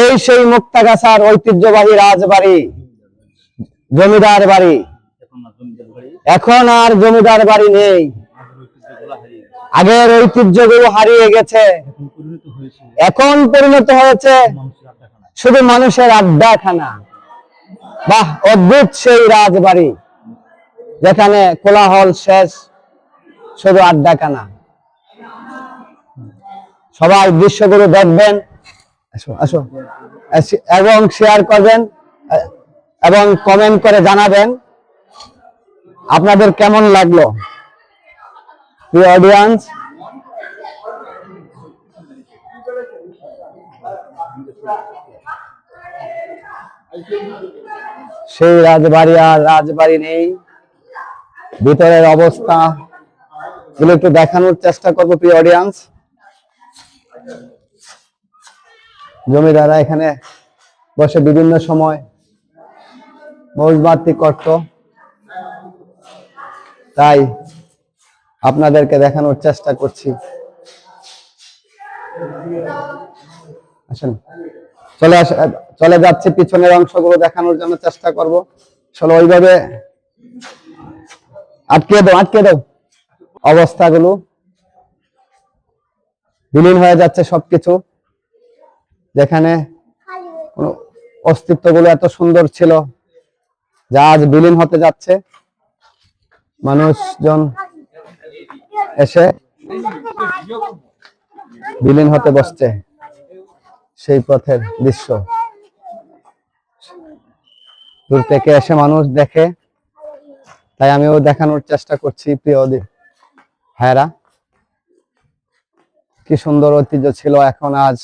এই সেই মুক্তাগাছার ঐতিহ্যবাহী রাজবাড়ি, জমিদার বাড়ি। এখন আর জমিদার বাড়ি নেই। আগের ঐতিহ্যগুলো হারিয়ে গেছে। এখন পরিণত হয়েছে শুধু মানুষের আড্ডাখানা। বাহ, অদ্ভুত সেই রাজবাড়ি, যেখানে কোলাহল শেষ, শুধু আড্ডাখানা। সবাই দৃশ্যগুলো দেখবেন। আসো এবং শেয়ার করবেন এবং কমেন্ট করে জানাবেন আপনাদের কেমন লাগল? প্রিয় অডিয়েন্স সেই রাজবাড়ি আর রাজবাড়ি নেই। ভিতরের অবস্থা গুলো একটু দেখানোর চেষ্টা করব প্রিয় অডিয়েন্স জমিদাররা এখানে বসে বিভিন্ন সময় মৌজবাতি করত। তাই আপনাদেরকে দেখানোর চেষ্টা করছি। আসেন। চলে চলে যাচ্ছি, পিছনের অংশগুলো দেখানোর জন্য চেষ্টা করব। চলো ওইভাবে আটকে দাও আটকে দাও। অবস্থাগুলো বিলীন হয়ে যাচ্ছে সবকিছু। যেখানে অস্তিত্বগুলো এত সুন্দর ছিল যা আজ বিলীন হতে যাচ্ছে। মানুষজন এসে বিলীন হতে বসছে সেই পথের দৃশ্য। দূর থেকে এসে মানুষ দেখে, তাই আমিও দেখানোর চেষ্টা করছি প্রিয় ভাইয়েরা। কি সুন্দর ঐতিহ্য ছিল, এখন আজ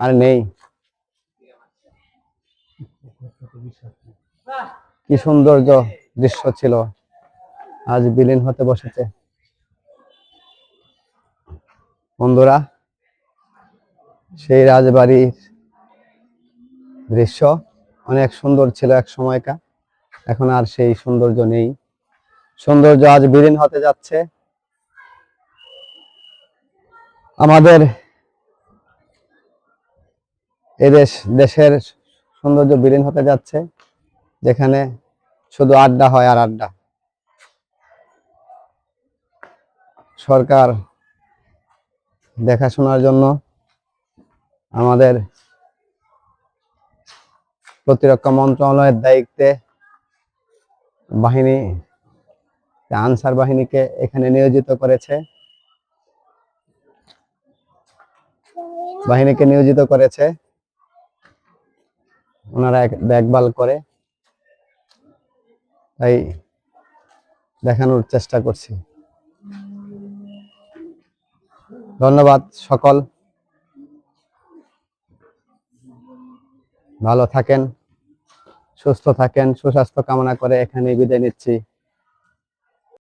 আর নেই। কি সৌন্দর্য দৃশ্য ছিল। আজ বিলীন হতে বসেছে। বন্ধুরা, সেই রাজবাড়ির দৃশ্য অনেক সুন্দর ছিল এক সময়কা এখন আর সেই সৌন্দর্য নেই। সৌন্দর্য আজ বিলীন হতে যাচ্ছে। আমাদের এদেশ, দেশের সৌন্দর্য বিলীন হতে যাচ্ছে, যেখানে শুধু আড্ডা হয় আর আড্ডা। সরকার দেখাশোনার জন্য আমাদের প্রতিরক্ষা মন্ত্রণালয়ের দায়িত্বে বাহিনী, আনসার বাহিনীকে এখানে নিয়োজিত করেছে। বাহিনীকে নিয়োজিত করেছে। ওনারা দেখভাল করে। তাই দেখানোর চেষ্টা করছি। ধন্যবাদ সকল। ভালো থাকেন, সুস্থ থাকেন, সুস্বাস্থ্য কামনা করে এখানে বিদায় নিচ্ছি।